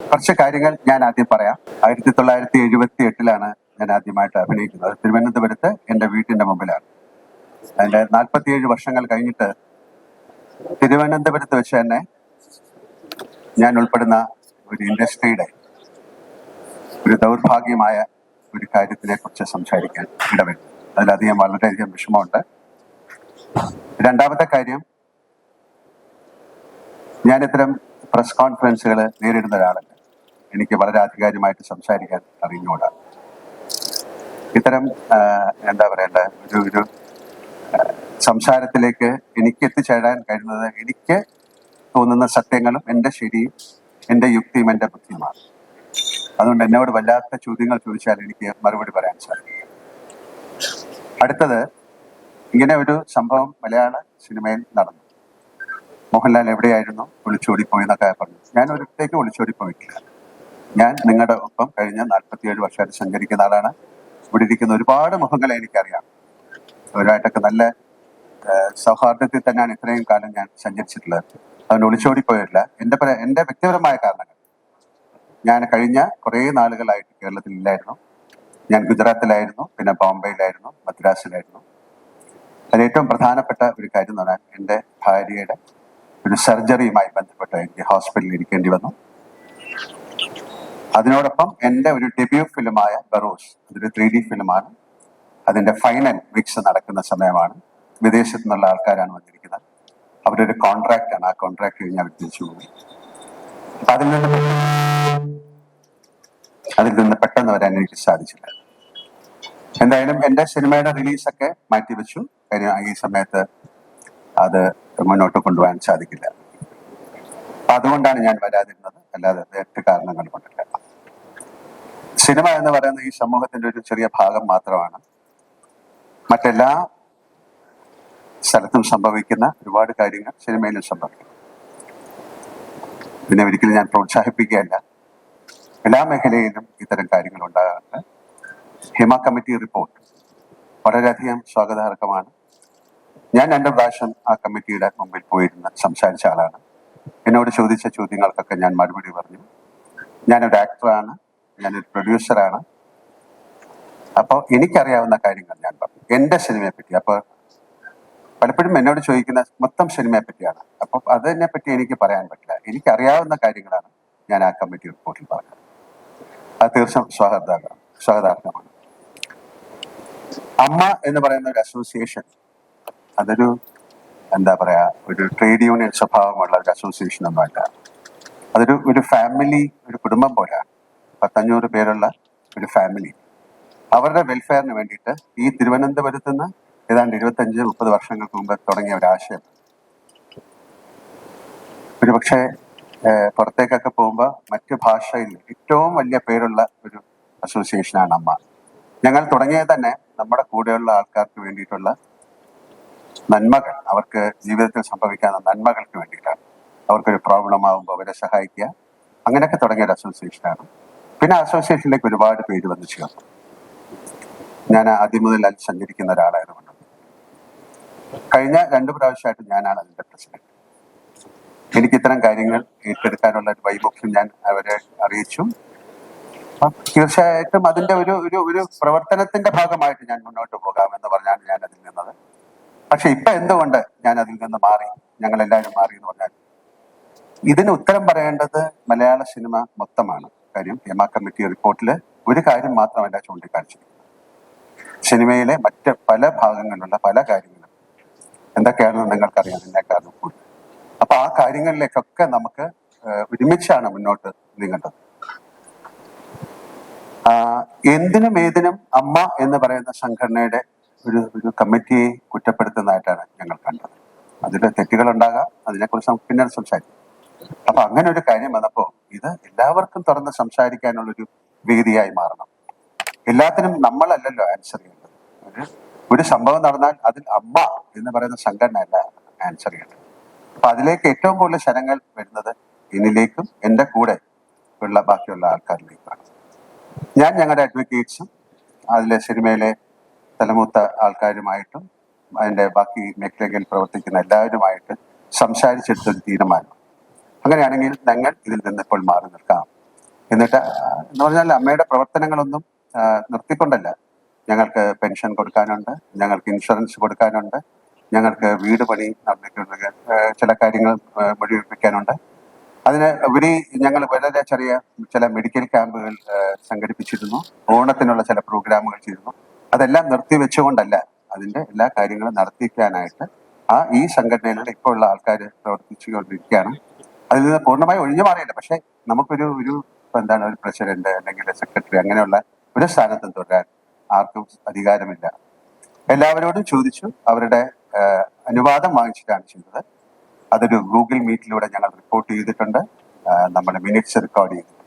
കുറച്ച് കാര്യങ്ങൾ ഞാൻ ആദ്യം പറയാം. ആയിരത്തി തൊള്ളായിരത്തി എഴുപത്തി എട്ടിലാണ് ഞാൻ ആദ്യമായിട്ട് അഭിനയിക്കുന്നത്. തിരുവനന്തപുരത്ത് എന്റെ വീട്ടിന്റെ മുമ്പിലാണ്. അതിന്റെ നാൽപ്പത്തിയേഴ് വർഷങ്ങൾ കഴിഞ്ഞിട്ട് തിരുവനന്തപുരത്ത് വെച്ച് തന്നെ ഞാൻ ഉൾപ്പെടുന്ന ഒരു ഇൻഡസ്ട്രിയുടെ ഒരു ദൗർഭാഗ്യമായ ഒരു കാര്യത്തിനെ കുറിച്ച് സംസാരിക്കാൻ ഇടവരും അതിലധികം വളരെയധികം വിഷമമുണ്ട്. രണ്ടാമത്തെ കാര്യം ഞാൻ ഇത്തരം പ്രസ് കോൺഫറൻസുകൾ നേരിടുന്ന ഒരാളല്ല. എനിക്ക് വളരെ ആധികാരികമായിട്ട് സംസാരിക്കാൻ അറിഞ്ഞുകൂടാ. ഇത്തരം എന്താ പറയണ്ട ഒരു ഒരു സംസാരത്തിലേക്ക് എനിക്ക് എത്തിച്ചേരാൻ കഴിയുന്നത് എനിക്ക് തോന്നുന്ന സത്യങ്ങളും എന്റെ ശരിയും എന്റെ യുക്തിയും എന്റെ ബുദ്ധിയുമാണ്. അതുകൊണ്ട് എന്നോട് വല്ലാത്ത ചോദ്യങ്ങൾ ചോദിച്ചാൽ എനിക്ക് മറുപടി പറയാൻ സാധിക്കും അടുത്തത് ഇങ്ങനെ ഒരു സംഭവം മലയാള സിനിമയിൽ നടന്നു. മോഹൻലാൽ എവിടെയായിരുന്നു? ഒളിച്ചോടിപ്പോയി എന്നൊക്കെ പറഞ്ഞു. ഞാൻ ഒരിടത്തേക്ക് ഒളിച്ചോടിപ്പോയിട്ടില്ല. ഞാൻ നിങ്ങളുടെ ഒപ്പം കഴിഞ്ഞ നാൽപ്പത്തിയേഴ് വർഷമായിട്ട് സഞ്ചരിക്കുന്ന ആളാണ്. ഇവിടെ ഇരിക്കുന്ന ഒരുപാട് മുഖങ്ങളെ എനിക്കറിയാം. അവരുമായിട്ടൊക്കെ നല്ല സൗഹാർദ്ദത്തിൽ തന്നെയാണ് ഇത്രയും കാലം ഞാൻ സഞ്ചരിച്ചിട്ടുള്ളത്. ഒളിച്ചോടി പോയിട്ടില്ല എന്റെ എന്റെ വ്യക്തിപരമായ കാരണങ്ങൾ. ഞാൻ കഴിഞ്ഞ കുറേ നാളുകളായിട്ട് കേരളത്തിൽ ഇല്ലായിരുന്നു. ഞാൻ ഗുജറാത്തിലായിരുന്നു പിന്നെ ബോംബെയിലായിരുന്നു മദ്രാസിലായിരുന്നു. അതിൽ ഏറ്റവും പ്രധാനപ്പെട്ട ഒരു കാര്യം എന്ന് പറഞ്ഞാൽ എന്റെ ഭാര്യയുടെ ഒരു സർജറിയുമായി ബന്ധപ്പെട്ട് എനിക്ക് ഹോസ്പിറ്റലിൽ ഇരിക്കേണ്ടി വന്നു. അതിനോടൊപ്പം എന്റെ ഒരു ഡെബ്യൂ ഫിലിമായ ബറോഷ് അതൊരു ത്രീ ഡി ഫിലിമാണ് അതിന്റെ ഫൈനൽ മിക്സ് നടക്കുന്ന സമയമാണ്. വിദേശത്തു നിന്നുള്ള ആൾക്കാരാണ് വന്നിരിക്കുന്നത്. ഒരു കോൺട്രാക്റ്റ് ആണ്. ആ കോൺട്രാക്ട് കഴിഞ്ഞ് അവർ തിരിച്ചു പോകും. അപ്പൊ അതിൽ നിന്ന് അതിൽ നിന്ന് പെട്ടെന്ന് വരാൻ എനിക്ക് സാധിച്ചില്ല. എന്തായാലും എന്റെ സിനിമയുടെ റിലീസൊക്കെ മാറ്റിവെച്ചു. കാര്യം ഈ സമയത്ത് അത് മുന്നോട്ട് കൊണ്ടുപോകാൻ സാധിക്കില്ല. അതുകൊണ്ടാണ് ഞാൻ വരാതിരുന്നത്. അല്ലാതെ മറ്റ് കാരണങ്ങൾ കൊണ്ടല്ല. സിനിമ എന്ന് പറയുന്നത് ഈ സമൂഹത്തിന്റെ ഒരു ചെറിയ ഭാഗം മാത്രമാണ്. മറ്റെല്ലാ സ്ഥലത്തും സംഭവിക്കുന്ന ഒരുപാട് കാര്യങ്ങൾ സിനിമയിലും സംഭവിക്കും. പിന്നെ ഒരിക്കലും ഞാൻ പ്രോത്സാഹിപ്പിക്കുകയല്ല. എല്ലാ മേഖലയിലും ഇത്തരം കാര്യങ്ങൾ ഉണ്ടാകാറുണ്ട്. ഹിമ കമ്മിറ്റി റിപ്പോർട്ട് വളരെയധികം സ്വാഗതാർഹമാണ്. ഞാൻ രണ്ട് പ്രാവശ്യം ആ കമ്മിറ്റിയുടെ മുമ്പിൽ പോയിരുന്ന് സംസാരിച്ച ആളാണ്. എന്നോട് ചോദിച്ച ചോദ്യങ്ങൾക്കൊക്കെ ഞാൻ മറുപടി പറഞ്ഞു. ഞാനൊരു ആക്ടറാണ് ഞാനൊരു പ്രൊഡ്യൂസറാണ് അപ്പോൾ എനിക്കറിയാവുന്ന കാര്യങ്ങൾ ഞാൻ പറഞ്ഞു. എന്റെ സിനിമയെ പറ്റി അപ്പോൾ പലപ്പോഴും എന്നോട് ചോദിക്കുന്ന മൊത്തം സിനിമയെ പറ്റിയാണ് അപ്പോൾ അതിനെ പറ്റി എനിക്ക് പറയാൻ പറ്റില്ല. എനിക്കറിയാവുന്ന കാര്യങ്ങളാണ് ഞാൻ ആ കമ്മിറ്റി റിപ്പോർട്ടിൽ പറഞ്ഞത്. അത് തീർച്ചയായും സ്വാഗതാർഹം സ്വാഗതാർഹമാണ്. അമ്മ എന്ന് പറയുന്ന ഒരു അസോസിയേഷൻ അതൊരു എന്താ പറയാ ഒരു ട്രേഡ് യൂണിയൻ സ്വഭാവമുള്ള ഒരു അസോസിയേഷൻ ഒന്നുമല്ല. അതൊരു ഒരു ഫാമിലി ഒരു കുടുംബം പോലെയാണ്. പത്തഞ്ഞൂറ് പേരുള്ള ഒരു ഫാമിലി അവരുടെ വെൽഫെയറിന് വേണ്ടിയിട്ട് ഈ തിരുവനന്തപുരത്ത് നിന്ന് ഏതാണ്ട് ഇരുപത്തഞ്ച് മുപ്പത് വർഷങ്ങൾക്ക് മുമ്പ് തുടങ്ങിയ ഒരു ആശയം. ഒരു പക്ഷേ പുറത്തേക്കൊക്കെ പോകുമ്പോൾ മറ്റു ഭാഷയിൽ ഏറ്റവും വലിയ പേരുള്ള ഒരു അസോസിയേഷനാണ് അമ്മ. ഞങ്ങൾ തുടങ്ങിയത് തന്നെ നമ്മുടെ കൂടെയുള്ള ആൾക്കാർക്ക് വേണ്ടിയിട്ടുള്ള നന്മകൾ. അവർക്ക് ജീവിതത്തിൽ സംഭവിക്കാവുന്ന നന്മകൾക്ക് വേണ്ടിയിട്ടാണ്. അവർക്കൊരു പ്രോബ്ലം ആകുമ്പോൾ അവരെ സഹായിക്കുക. അങ്ങനെയൊക്കെ തുടങ്ങിയ ഒരു അസോസിയേഷനാണ് പിന്നെ അസോസിയേഷനിലേക്ക് ഒരുപാട് പേര് വന്നു ചേർന്നു. ഞാൻ ആദ്യം മുതൽ അതിൽ സഞ്ചരിക്കുന്ന ഒരാളായതുകൊണ്ട് കഴിഞ്ഞ രണ്ടു പ്രാവശ്യമായിട്ട് ഞാനാണ് അതിന്റെ പ്രസിഡന്റ്. എനിക്ക് ഇത്തരം കാര്യങ്ങൾ ഏറ്റെടുക്കാനുള്ള ഒരു വൈമുഖ്യം ഞാൻ അവരെ അറിയിച്ചു. തീർച്ചയായിട്ടും അതിന്റെ ഒരു ഒരു ഒരു പ്രവർത്തനത്തിന്റെ ഭാഗമായിട്ട് ഞാൻ മുന്നോട്ട് പോകാമെന്ന് പറഞ്ഞാണ് ഞാൻ അതിൽ നിന്നത്. പക്ഷെ ഇപ്പൊ എന്തുകൊണ്ട് ഞാൻ അതിൽ നിന്ന് മാറി? ഞങ്ങൾ എല്ലാവരും മാറി എന്ന് പറഞ്ഞാൽ ഇതിന് ഉത്തരം പറയേണ്ടത് മലയാള സിനിമ മൊത്തമാണ്. കാര്യം ഹേമ കമ്മിറ്റി റിപ്പോർട്ടിൽ ഒരു കാര്യം മാത്രമല്ല ചൂണ്ടിക്കാണിച്ചിരിക്കുന്നത് സിനിമയിലെ മറ്റ് പല ഭാഗങ്ങളിലുള്ള പല കാര്യങ്ങളും എന്തൊക്കെയാണെന്ന് നിങ്ങൾക്കറിയാം എന്നെക്കാളും കൂടുതൽ. അപ്പൊ ആ കാര്യങ്ങളിലേക്കൊക്കെ നമുക്ക് ഒരുമിച്ചാണ് മുന്നോട്ട് നീങ്ങേണ്ടത്. എന്തിനും ഏതിനും അമ്മ എന്ന് പറയുന്ന സംഘടനയുടെ ഒരു ഒരു കമ്മിറ്റിയെ കുറ്റപ്പെടുത്തുന്നതായിട്ടാണ് ഞങ്ങൾ കണ്ടത്. അതിൽ തെറ്റുകളുണ്ടാകാം അതിനെക്കുറിച്ച് നമുക്ക് പിന്നീട് സംസാരിക്കാം. അപ്പൊ അങ്ങനെ ഒരു കാര്യം വന്നപ്പോ ഇത് എല്ലാവർക്കും തുറന്ന് സംസാരിക്കാനുള്ള ഒരു വേദിയായി മാറണം. എല്ലാത്തിനും നമ്മളല്ലല്ലോ ആൻസർ ചെയ്യേണ്ടത്. ഒരു സംഭവം നടന്നാൽ അതിൽ അമ്മ എന്ന് പറയുന്ന സംഘടന അല്ല ആൻസർ ചെയ്യേണ്ടത്. അപ്പൊ അതിലേക്ക് ഏറ്റവും കൂടുതൽ ജനങ്ങൾ വരുന്നത് എന്നിലേക്കും എന്റെ കൂടെ ഉള്ള ബാക്കിയുള്ള ആൾക്കാരിലേക്കാണ്. ഞാൻ ഞങ്ങളുടെ അഡ്വക്കേറ്റ്സും അതിലെ സിനിമയിലെ തലമൂത്ത ആൾക്കാരുമായിട്ടും അതിന്റെ ബാക്കി മേഖലകളിൽ പ്രവർത്തിക്കുന്ന എല്ലാവരുമായിട്ട് സംസാരിച്ചെടുത്തൊരു തീരുമാനം. അങ്ങനെയാണെങ്കിൽ ഞങ്ങൾ ഇതിൽ നിന്ന് ഇപ്പോൾ മാറി നിൽക്കാം. എന്നിട്ട് എന്ന് പറഞ്ഞാൽ അമ്മയുടെ പ്രവർത്തനങ്ങളൊന്നും നിർത്തിക്കൊണ്ടല്ല. ഞങ്ങൾക്ക് പെൻഷൻ കൊടുക്കാനുണ്ട് ഞങ്ങൾക്ക് ഇൻഷുറൻസ് കൊടുക്കാനുണ്ട് ഞങ്ങൾക്ക് വീട് പണി നടന്നിട്ടുണ്ട് ചില കാര്യങ്ങൾ മുഴുവിപ്പിക്കാനുണ്ട് അതിന് ഉപരി ഞങ്ങൾ വളരെ ചെറിയ ചില മെഡിക്കൽ ക്യാമ്പുകൾ സംഘടിപ്പിച്ചിരുന്നു. ഓണത്തിനുള്ള ചില പ്രോഗ്രാമുകൾ ചെയ്തിരുന്നു. അതെല്ലാം നിർത്തിവെച്ചുകൊണ്ടല്ല അതിന്റെ എല്ലാ കാര്യങ്ങളും നടത്തിക്കാനായിട്ട് ആ ഈ സംഘടനയിലുള്ള ഇപ്പോൾ ഉള്ള ആൾക്കാർ പ്രവർത്തിച്ചുകൊണ്ടിരിക്കുകയാണ്. അതിൽ നിന്ന് പൂർണമായി ഒഴിഞ്ഞു മാറിയില്ല. പക്ഷെ നമുക്കൊരു ഒരു എന്താണ് ഒരു പ്രസിഡന്റ് അല്ലെങ്കിൽ സെക്രട്ടറി അങ്ങനെയുള്ള ഒരു സ്ഥാനത്തും തുടരാൻ ആർക്കും അധികാരമില്ല. എല്ലാവരോടും ചോദിച്ചു അവരുടെ അനുവാദം വാങ്ങിച്ചിട്ടാണ് ചെയ്തത്. അതൊരു ഗൂഗിൾ മീറ്റിലൂടെ ഞങ്ങൾ റിപ്പോർട്ട് ചെയ്തിട്ടുണ്ട്. നമ്മുടെ മിനിറ്റ്സ് റെക്കോർഡ് ചെയ്തിട്ടുണ്ട്.